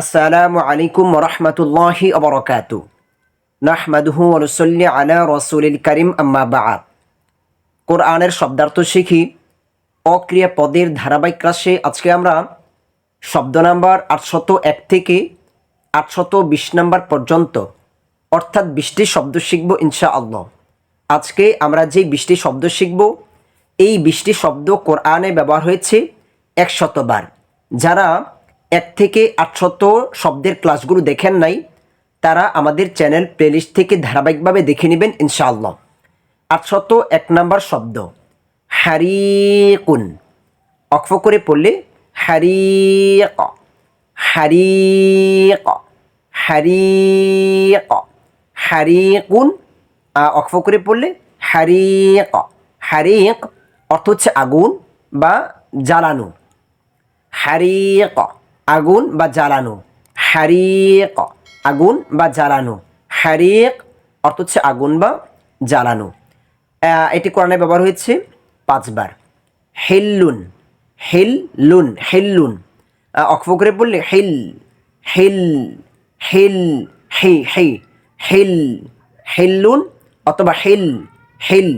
আসসালামু আলাইকুম রহমতুল্লাহি অবরকাত নাহমাদুহু রসল্লি আলা রসুলিল করিম, আম্মা বাআদ কোরআনের শব্দার্থ শিখি, অক্রিয়া পদের ধারাবাহিক ক্লাসে আজকে আমরা শব্দ নাম্বার আটশত এক থেকে আটশত বিশ নাম্বার পর্যন্ত, অর্থাৎ বিশটি শব্দ শিখব ইনশা আল্লাহ আজকে আমরা যে বিশটি শব্দ শিখব, এই বিশটি শব্দ কোরআনে ব্যবহার হয়েছে একশতবার যারা এক থেকে আটশত শব্দের ক্লাসগুলো দেখেন নাই তারা আমাদের চ্যানেল প্লেলিস্ট থেকে ধারাবাহিকভাবে দেখে নেবেন ইনশাআল্লাহ। আটশত এক নাম্বার শব্দ হারিকুন। অক্ফ করে পড়লে হারিক হারিক হারিক হারিকুন। আহ, অক্ফ করে পড়লে হারিক হারিক অর্থ হচ্ছে আগুন বা জ্বালানো। হারিক। আগুন বা জ্বালানো। হারিক, আগুন বা জ্বালানো। হারিক অর্থ হচ্ছে আগুন বা জ্বালানো। এটি কোরআনে ব্যবহার হয়েছে পাঁচবার। হেল্লুন হেল্লুন হেল্লুন। অক্ষ করে বললে হেল হেল হেল, হে হে, হেল, হেল্লুন অথবা হেল হেল।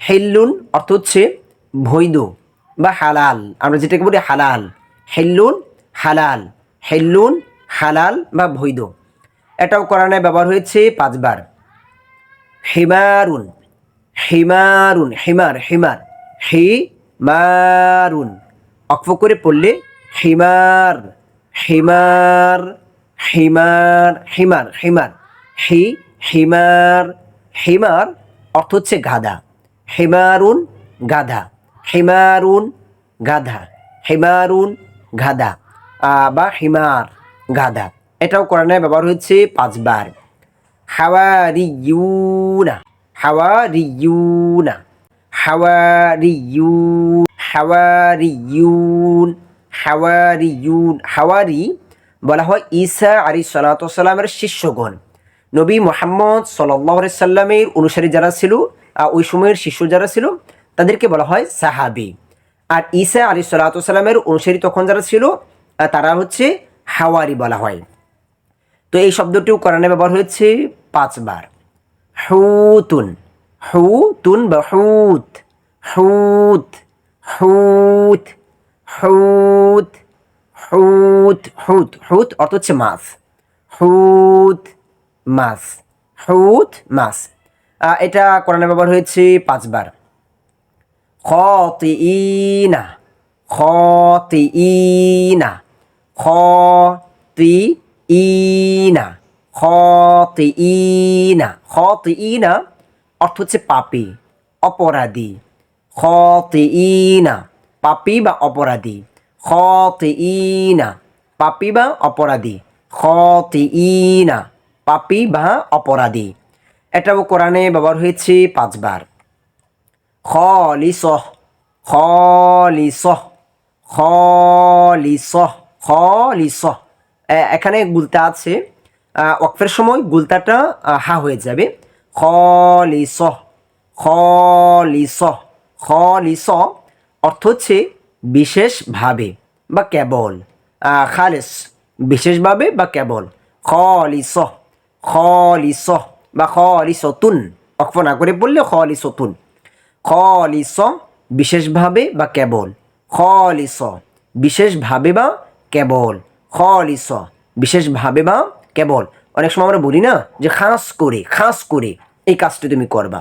হেল্লুন অর্থ হচ্ছে বৈধ বা হালাল। আমরা যেটাকে বলি হালাল। হেল্লুন হালাল, হেল্লুন, হালাল বা বৈধ। এটাও কোরআনে ব্যবহার হয়েছে পাঁচবার। হিমারুন হিমারুন, হিমার হিমার হি মারুন অক্ষ করে পড়লে হিমার হিমার হিমার হিমার হিমার। হি, হিমার হিমার অর্থ হচ্ছে গাধা। হিমারুন গাধা। হিমারুন গাধা। হিমারুন, গাধা। বা হিমার গাধা এটাও কোরআনে ব্যবহার হয়েছে পাঁচবার। হাওয়ারি বলা হয় ঈসা আলী সালাতামের শিষ্যগণ। নবী মোহাম্মদ সাল্লাহ সাল্লামের অনুসারী যারা ছিল ওই সময়ের শিষ্য যারা ছিল, তাদেরকে বলা হয় সাহাবি। আর ঈসা আলী সাল্লাতামের অনুসারী তখন যারা ছিল তারা হচ্ছে হাওয়ারি বলা হয়। তো এই শব্দটিও কোরআনে ব্যবহার হয়েছে পাঁচবার। হুতুন হুতুন বা হুত হুত হুত হুত হুত হুত হুত অর্থ হচ্ছে মাছ। হুত মাছ হুত, মাছ। এটা কোরআনে ব্যবহার হয়েছে পাঁচবার। খতিইনা খতিইনা। খতিইনা খতিইনা খতিইনা অর্থ হচ্ছে পাপী, অপরাধী। খতিইনা পাপী বা অপরাধী। খতিইনা পাপী বা অপরাধী। খতিইনা পাপী বা অপরাধী। এটাও কোরআনে ব্যবহার হয়েছে পাঁচবার। খলিসহ খলিসহ খলিসহ এখানে গুলতা আছে। ওয়াকফের সময় গুলতাটা হা হয়ে যাবে। খলিসহ খলিসহ খলিস অর্থ হচ্ছে বিশেষভাবে বা কেবল। খালেস। বিশেষভাবে বা কেবল। খলিস। খলিস বা খলিসতুন। অক্ফ না করে বললে খলিসতুন। খলিস বিশেষভাবে বা কেবল। খ খলিস বিশেষভাবে বা কেবল, খলিস। বিশেষভাবে বা কেবল। অনেক সময় আমরা বলি না যে খাস করে খাস করে এই কাজটি তুমি করবা।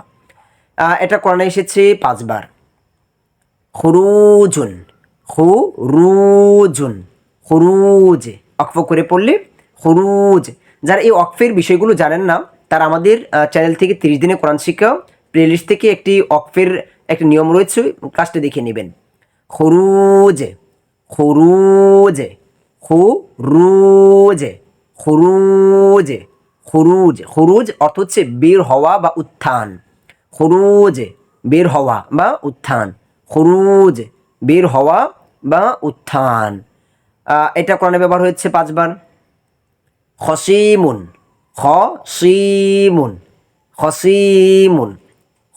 এটা কোরআনে এসেছে পাঁচবার। খুরুজুন খুরুজুন, খুরুজ। অক্ফ করে পড়লে খুরুজ। যারা এই অক্ফের বিষয়গুলো জানেন না, তারা আমাদের চ্যানেল থেকে তিরিশ দিনে কোরআন শিক্ষা প্লেলিস্ট থেকে একটি অক্ফের একটি নিয়ম রয়েছে কাজটা দেখে নেবেন। খুরুজ খুরুজ। খুরুজ খুরুজ খুরুজ খুরুজ অর্থ হচ্ছে বের হওয়া বা উত্থান। খুরুজ বের হওয়া বা উত্থান। খুরুজ বের হওয়া বা উত্থান। এটা কোরআনে ব্যবহার হয়েছে পাঁচবার। খসিমুন খসিমুন খসিমুন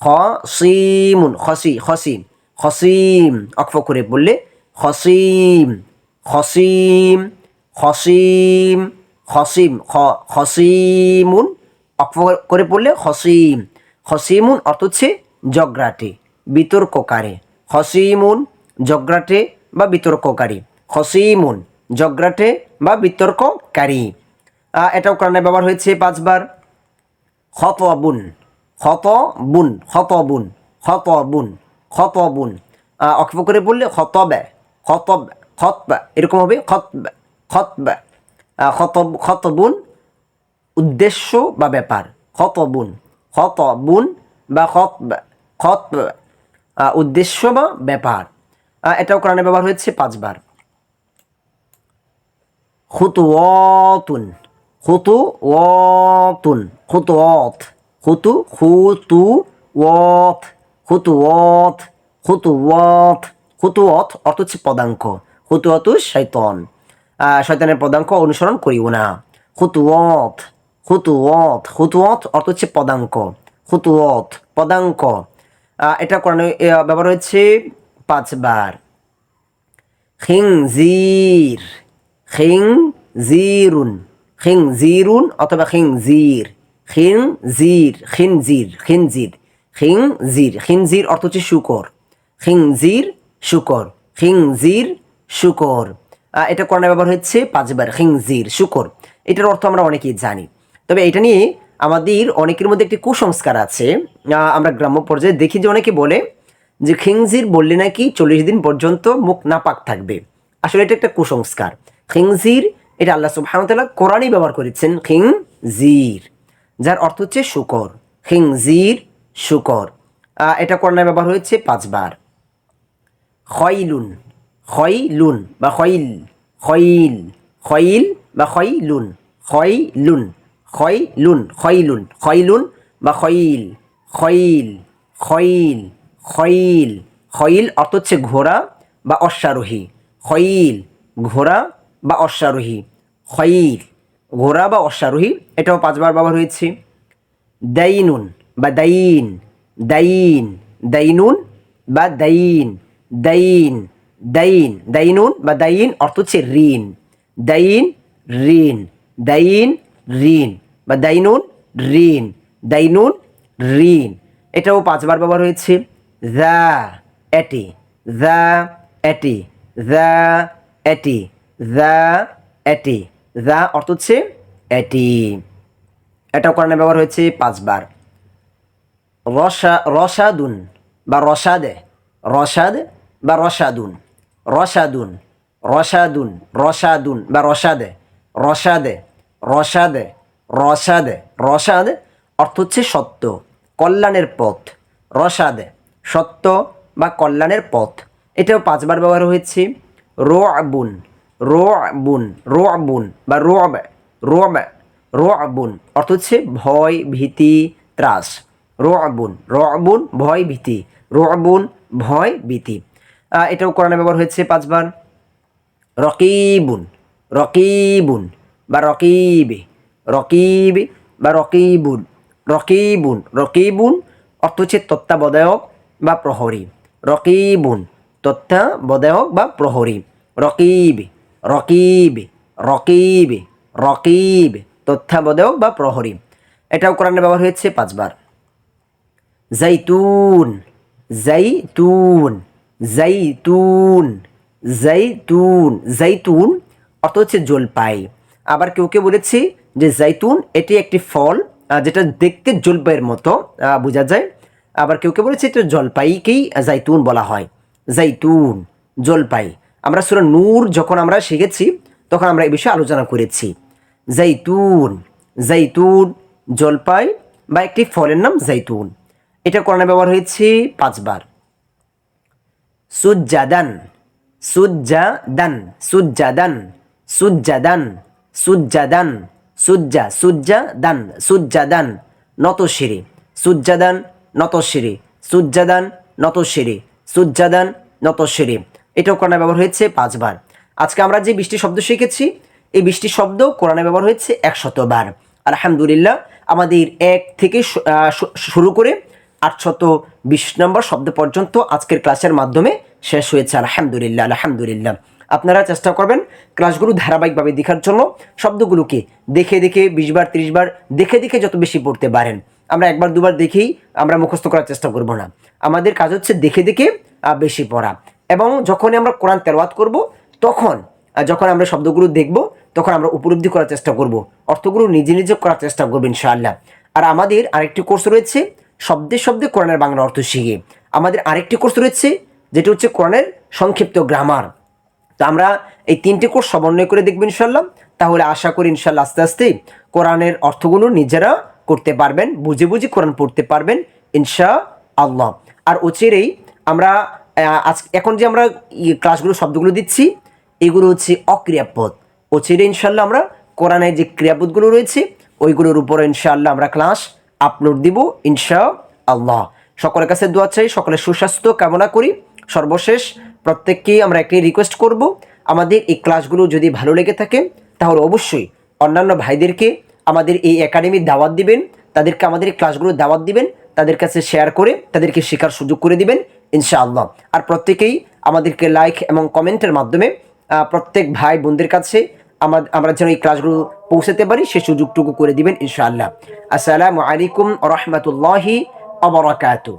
খসিমুন, খসি, খসিম খসিম অক্ফ করে বললে খসিম। খসিম খসিম খসিম খসিমুন। অক্ষ করে পড়লে খসিম। খসিমুন অর্থ হচ্ছে জগরাটে বিতর্ককারী। খসিমুন জগরাটে বা বিতর্ককারী। খসিমুন জগরাটে বা বিতর্ককারী। এটাও কোরআনে ব্যবহার হয়েছে পাঁচবার। খতবুন খতবুন খতবুন খতবুন আহ, অক্ষ করে বললে খতবে খতব খতবা, এরকম হবে খতবা খতবা। খতব, খতবুন উদ্দেশ্য বা ব্যাপার। খতবুন খতবুন বা খতবা খতবা। উদ্দেশ্য বা ব্যাপার। এটাও কোরআনে ব্যবহার হয়েছে পাঁচবার। খুতুওয়াতুন খুতুওয়াতুন, খুতুওয়াত, খুতু খুতু ওয়াত খুতুওয়াত খুতুওয়াত খুতুওয়াত অর্থ হচ্ছে পদাঙ্ক। খুতুয়াতু শৈতন আহ, শয়তানের পদাঙ্ক অনুসরণ করিও না। খুতুওয়াত খুতুওয়াত খুতুওয়াত অর্থ হচ্ছে পদাঙ্ক। খুতুওয়াত পদাঙ্ক। এটা কোরআনে আহ, ব্যবহার হয়েছে পাঁচবার। খিংজির খিংজিরুন। খিংজিরুন অথবা খিংজির। খিংজির খিনজির খিনজির খিংজির খিনজির অর্থ হচ্ছে শুকর। খিংজির শুকর। খিংজির শুকর। এটা কোরআনে ব্যবহার হচ্ছে পাঁচবার খিংজির শুকর। এটার অর্থ আমরা অনেকেই জানি। তবে এটা নিয়ে আমাদের অনেকের মধ্যে একটি কুসংস্কার আছে। আমরা গ্রাম্য পর্যায়ে দেখি যে অনেকে বলে যে খিংজির বললে নাকি চল্লিশ দিন পর্যন্ত মুখ নাপাক থাকবে। আসলে এটা একটা কুসংস্কার। খিংজির এটা আল্লাহ সুবহানাহু কোরআনই ব্যবহার করেছেন খিংজির যার অর্থ হচ্ছে শুকর। খিংজির শুকর। এটা কোরআনে ব্যবহার হয়েছে পাঁচবার। খয়লুন। খয়লুন বা খয়ল খয়ল খয়ল বা খয়লুন খয়লুন খয়লুন খয়লুন খয়লুন বা খয়ল খয়ল খয়ল খয়ল খয়ল অর্থ হচ্ছে ঘোড়া বা অশ্বারোহী খয়ল ঘোড়া বা অশ্বারোহী খয়ল ঘোড়া বা অশ্বারোহী, এটাও পাঁচবার ব্যবহার হয়েছে। দাইনুন বা দাইন দাইন, দাইনুন বা দাইন দাইন দাইন দাইনুন বা দাইন অর্থ হচ্ছে ঋণ দাইন ঋণ দাইন ঋণ বা দাইনুন ঋণ দাইনুন ঋণ এটাও পাঁচবার ব্যবহার হয়েছে। দ্য এটি। দ্য এটি। দ্য এটি। দ্য এটি। দ্য অর্থ হচ্ছে এটি। এটাও কোরআনে ব্যবহার হয়েছে পাঁচবার। রসা, রসাদুন বা রসাদে। রসাদ বা রসাদুন। রসাদুন রসাদুন রসাদুন বা রসাদে রসাদে রসাদে রসাদে, রসাদ অর্থ হচ্ছে সত্য, কল্যাণের পথ, রসাদে, সত্য বা কল্যাণের পথ। এটাও পাঁচবার ব্যবহার হয়েছে। রো আবুন রো আবুন রো আবুন বা রো আব রো আব রো আবুন অর্থ হচ্ছে ভয়, ভীতি, ত্রাস। রোয়াবুন আবুন ভয়, ভীতি। রো আবুন ভয়, ভীতি। এটাও কোরআনে ব্যবহার হয়েছে পাঁচবার। রকিবুন রকিবুন বা রকিবে রকিবে বা রকিবুন রকিবুন রকিবুন অর্থ হচ্ছে তত্ত্বাবধায়ক বা প্রহরী। রকিবুন, তত্ত্বাবধায়ক বা প্রহরী। রকিবে রকিবে রকিবে, রকিব তথ্যাবধায়ক বা প্রহরী। এটাও কোরআনে ব্যবহার হয়েছে পাঁচবার। জাইতুন জাইতুন। জাইতুন জাইতুন জাইতুন অর্থ হচ্ছে জলপাই। আবার কেউ কেউ বলেছি যে জাইতুন এটি একটি ফল যেটা দেখতে জলপাইয়ের মতো বোঝা যায়। আবার কেউ কেউ বলেছে এটা জলপাইকেই জাইতুন বলা হয়। জাইতুন, জলপাই। আমরা সুরা নূর যখন আমরা শিখেছি, তখন আমরা এই বিষয়ে আলোচনা করেছি। জাইতুন জাইতুন, জলপাই বা একটি ফলের নাম জাইতুন। এটা কোরআনে ব্যবহার হয়েছে পাঁচবার। সুজ্জাদান সুজ্জাদান সুজ্জাদান সুজ্জাদান সুজ্জাদান, সুজ্জা, সুজ্জাদান সুজ্জাদান, নতশিরি সুজ্জাদান নতশিরি সুজ্জাদান নতশিরি সুজ্জাদান, নতশিরি। এটাও কোরআনে ব্যবহার হয়েছে পাঁচবার। আজকে আমরা যে বৃষ্টি শব্দ শিখেছি, এই বৃষ্টি শব্দ কোরআনে ব্যবহার হয়েছে একশতবার। আলহামদুলিল্লাহ, আমাদের এক থেকে শুরু করে আটশত বিশ নম্বর শব্দ পর্যন্ত আজকের ক্লাসের মাধ্যমে শেষ হয়েছে। আলহামদুলিল্লাহ আলহামদুলিল্লাহ। আপনারা চেষ্টা করবেন ক্লাসগুলো ধারাবাহিকভাবে দেখার জন্য। শব্দগুলোকে দেখে দেখে বিশবার ত্রিশবার দেখে দেখে যত বেশি পড়তে পারেন। আমরা একবার, দুবার দেখেই আমরা মুখস্থ করার চেষ্টা করব না। আমাদের কাজ হচ্ছে দেখে দেখে বেশি পড়া। এবং যখনই আমরা কোরআন তেলাওয়াত করব, তখন যখন আমরা শব্দগুলো দেখব, তখন আমরা উপলব্ধি করার চেষ্টা করব। অর্থগুলো নিজে নিজে করার চেষ্টা করব ইনশাআল্লাহ। আর আমাদের আরেকটি কোর্স রয়েছে শব্দে শব্দে কোরআনের বাংলা অর্থ শিখে। আমাদের আরেকটি কোর্স রয়েছে, যেটি হচ্ছে কোরআনের সংক্ষিপ্ত গ্রামার তো আমরা এই তিনটে কোর্স সমন্বয় করে দেখব ইনশাল্লাহ তাহলে আশা করি ইনশাল্লাহ আস্তে আস্তে কোরআনের অর্থগুলো নিজেরা করতে পারবেন, বুঝে বুঝে কোরআন পড়তে পারবেন ইনশা আল্লাহ আর অচিরেই আমরা আজ, এখন যে আমরা ক্লাসগুলো শব্দগুলো দিচ্ছি, এগুলো হচ্ছে অক্রিয়াপদ। অচিরে ইনশাল্লাহ আমরা কোরআনের যে ক্রিয়াপদগুলো রয়েছে, ওইগুলোর উপরে ইনশাআল্লাহ আমরা ক্লাস আপলোড দিব ইনশা আল্লাহ সকলের কাছে দোয়া চাই, সকলের সুস্বাস্থ্য কামনা করি। সর্বশেষ, প্রত্যেককেই আমরা একটি রিকোয়েস্ট করব। আমাদের এই ক্লাসগুলো যদি ভালো লেগে থাকে, তাহলে অবশ্যই অন্যান্য ভাইদেরকে আমাদের এই একাডেমির দাওয়াত দিবেন, তাদেরকে আমাদের এই ক্লাসগুলো দাওয়াত দিবেন, তাদের কাছে শেয়ার করে তাদেরকে শেখার সুযোগ করে দিবেন, ইনশাআল্লাহ। আর প্রত্যেকেই আমাদেরকে লাইক এবং কমেন্টের মাধ্যমে প্রত্যেক ভাই বোনদের কাছে আমার আমরা যেন এই ক্লাসগুলো পৌঁছাতে পারি সে সুযোগটুকু করে দিবেন ইনশাআল্লাহ। আসসালামু আলাইকুম রহমতুল্লাহি আবরাকাতু